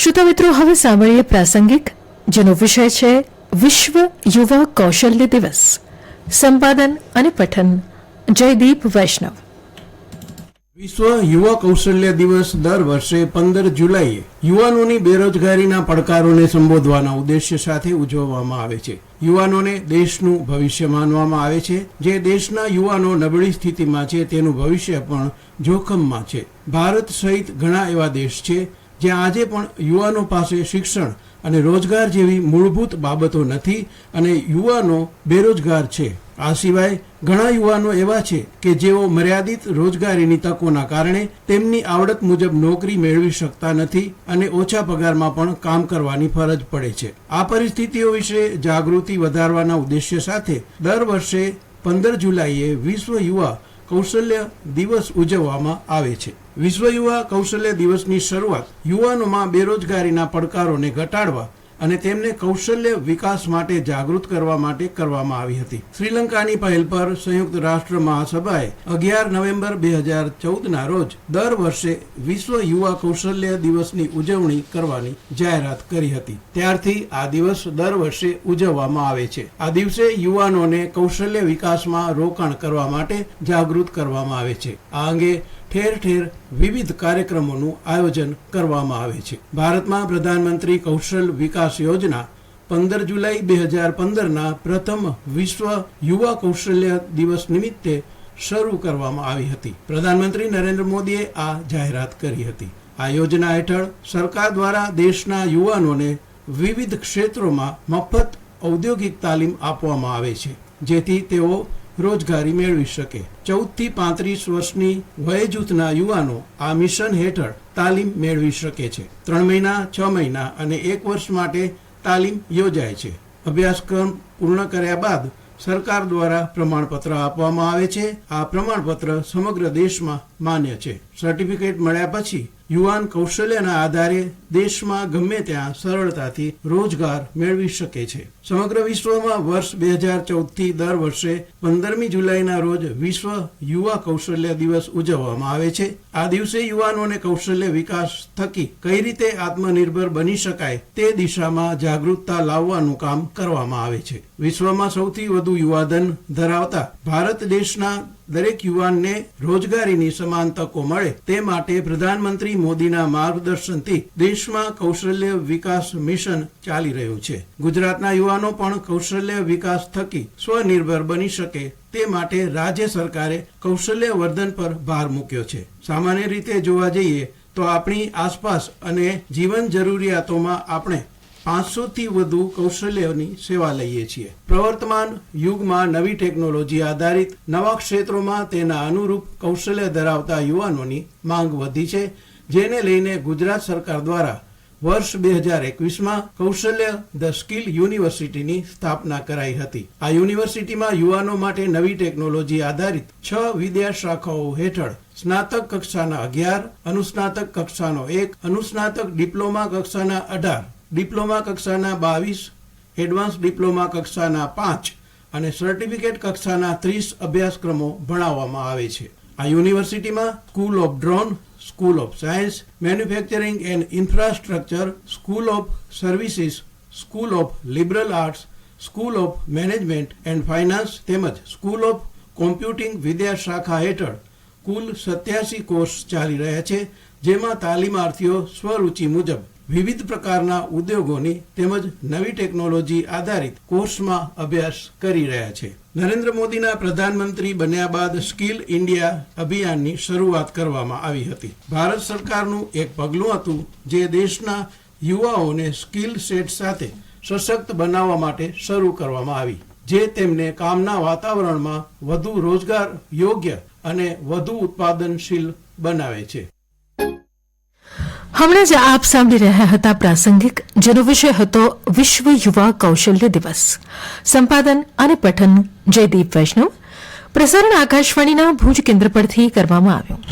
શ્રોતા મિત્રો હવે સાંભળીએ પ્રાસંગિક, જેનો વિષય છે વિશ્વ યુવા કૌશલ્ય દિવસ. સંપાદન અને પઠન. જયદીપ વૈષ્ણવ. વિશ્વ યુવા કૌશલ્ય દિવસ દર વર્ષે પંદર જુલાઈએ યુવાનોની બેરોજગારીના પડકારોને સંબોધવાના ઉદ્દેશ્ય સાથે ઉજવવામાં આવે છે. યુવાનોને દેશનું ભવિષ્ય માનવામાં આવે છે. જે દેશના યુવાનો નબળી સ્થિતિમાં છે, તેનું ભવિષ્ય પણ જોખમમાં છે. ભારત સહિત ઘણા એવા દેશ છે જ્યાં આજે પણ યુવાનો પાસે શિક્ષણ અને રોજગાર જેવી મૂળભૂત બાબતો નથી અને યુવાનો બેરોજગાર છે. આ સિવાય ઘણા યુવાનો એવા છે કે જેઓ મર્યાદિત રોજગારીની તકોના કારણે તેમની આવડત મુજબ નોકરી મેળવી શકતા નથી અને ઓછા પગારમાં પણ કામ કરવાની ફરજ પડે છે. આ પરિસ્થિતિઓ વિશે જાગૃતિ વધારવાના ઉદ્દેશ્ય સાથે દર વર્ષે પંદર જુલાઈએ વિશ્વ યુવા કૌશલ્ય દિવસ ઉજવવામાં આવે છે. વિશ્વ યુવા કૌશલ્ય દિવસની શરૂઆત યુવાનોમાં બેરોજગારીના પડકારોને ઘટાડવા અને તેમને કૌશલ્ય વિકાસ માટે જાગૃત કરવા માટે કરવામાં આવી હતી. શ્રીલંકાની પહેલ પર સંયુક્ત રાષ્ટ્ર મહાસભાએ અગિયાર નવેમ્બર બે હજાર ચૌદના રોજ દર વર્ષે વિશ્વ યુવા કૌશલ્ય દિવસની ઉજવણી કરવાની જાહેરાત કરી હતી. ત્યારથી આ દિવસ દર વર્ષે ઉજવવામાં આવે છે. આ દિવસે યુવાનોને કૌશલ્ય વિકાસમાં રોકાણ કરવા માટે જાગૃત કરવામાં આવે છે. આ અંગે ઠેર ઠેર વિવિધ કાર્યક્રમોનું આયોજન કરવામાં આવે છે. ભારતમાં પ્રધાનમંત્રી કૌશલ વિકાસ યોજના પંદર જુલાઈ બે હજાર પંદરના પ્રથમ વિશ્વ યુવા કૌશલ્ય દિવસ નિમિત્તે શરૂ કરવામાં આવી હતી. પ્રધાનમંત્રી નરેન્દ્ર મોદીએ આ જાહેરાત કરી હતી. આ યોજના હેઠળ સરકાર દ્વારા દેશના યુવાનોને વિવિધ ક્ષેત્રોમાં મફત ઔદ્યોગિક તાલીમ આપવામાં આવે છે. જેથી તેઓ રોજગારી મેળવી શકે. ચૌદથી પાંત્રીસ વર્ષની વય જૂથના યુવાનો આ મિશન હેઠળ તાલીમ મેળવી શકે છે. ત્રણ મહિના, છ મહિના અને એક વર્ષ માટે તાલીમ યોજાય છે. અભ્યાસક્રમ પૂર્ણ કર્યા બાદ સરકાર દ્વારા પ્રમાણપત્ર આપવામાં આવે છે. આ પ્રમાણપત્ર સમગ્ર દેશમાં માન્ય છે. સર્ટિફિકેટ મળ્યા પછી યુવાન કૌશલ્યના આધારે દેશમાં ગમે ત્યાં સરળતાથી રોજગાર મેળવી શકે છે. સમગ્ર વિશ્વમાં વર્ષ બે હજાર ચૌદથી દર વર્ષે પંદરમી જુલાઈના રોજ વિશ્વ યુવા કૌશલ્ય દિવસ ઉજવવામાં આવે છે. આ દિવસે યુવાનોને કૌશલ્ય વિકાસ થકી કઈ રીતે આત્મનિર્ભર બની શકાય તે દિશામાં જાગૃતતા લાવવાનું કામ કરવામાં આવે છે. વિશ્વમાં સૌથી વધુ યુવાધન ધરાવતા ભારત દેશના દરેક યુવાનને રોજગારીની સમાન તકો મળે તે માટે પ્રધાનમંત્રી મોદીના માર્ગદર્શનથી દેશમાં કૌશલ્ય વિકાસ મિશન ચાલી રહ્યું છે. ગુજરાતના યુવાનો પણ કૌશલ્ય વિકાસ થકી સ્વનિર્ભર બની શકે તે માટે રાજ્ય સરકારે કૌશલ્ય વર્ધન પર ભાર મૂક્યો છે. સામાન્ય રીતે જોવા જઈએ તો આપણી આસપાસ અને જીવન જરૂરિયાતોમાં આપણે પાંચસો થી વધુ કૌશલ્યોની સેવા લઈએ છીએ. પ્રવર્તમાન યુગમાં નવી ટેકનોલોજી આધારિત નવા ક્ષેત્રોમાં તેના અનુરૂપ કૌશલ્ય ધરાવતા યુવાનોની માંગ વધી છે, જેને લઈને ગુજરાત સરકાર દ્વારા વર્ષ બે હજાર એકવીસમાં કૌશલ્ય ધ સ્કિલ યુનિવર્સિટીની સ્થાપના કરાઈ હતી. આ યુનિવર્સિટીમાં યુવાનો માટે નવી ટેકનોલોજી આધારિત છ વિદ્યા શાખાઓ હેઠળ સ્નાતક કક્ષાના અગિયાર, અનુસ્નાતક કક્ષાનો એક, અનુસ્નાતક ડિપ્લોમા કક્ષાના અઢાર ડિપ્લોમા કક્ષાના બાવીસ, એડવાન્સ ડિપ્લોમા કક્ષાના પાંચ અને સર્ટિફિકેટ કક્ષાના ત્રીસ અભ્યાસક્રમો ભણાવવામાં આવે છે. આ યુનિવર્સિટીમાં school of drone, school of science, manufacturing and infrastructure, school of services, school of liberal arts, school of management and finance તેમજ સ્કૂલ ઓફ કોમ્પ્યુટિંગ વિદ્યા શાખા હેઠળ કુલ સત્યાસી કોર્સ ચાલી રહ્યા છે, જેમાં તાલીમાર્થીઓ સ્વરૂચિ મુજબ વિવિધ પ્રકારના ઉદ્યોગોની તેમજ નવી ટેકનોલોજી આધારિત કોર્સમાં અભ્યાસ કરી રહ્યા છે. નરેન્દ્ર મોદીના પ્રધાનમંત્રી બન્યા બાદ સ્કિલ ઇન્ડિયા અભિયાનની શરૂઆત કરવામાં આવી હતી. ભારત સરકારનું એક પગલું હતું જે દેશના યુવાઓને સ્કિલ સેટ સાથે સશક્ત બનાવવા માટે શરૂ કરવામાં આવી, જે તેમને કામના વાતાવરણમાં વધુ રોજગાર, યોગ્ય અને વધુ ઉત્પાદનશીલ બનાવે છે. હમણાં જ આપ સાંભળી રહ્યા હતા પ્રાસંગિક, જેનો વિષય હતો વિશ્વ યુવા કૌશલ્ય દિવસ. સંપાદન અને પઠન, જયદીપ વૈષ્ણવ. પ્રસારણ આકાશવાણીના ભુજ કેન્દ્ર પરથી કરવામાં આવ્યું.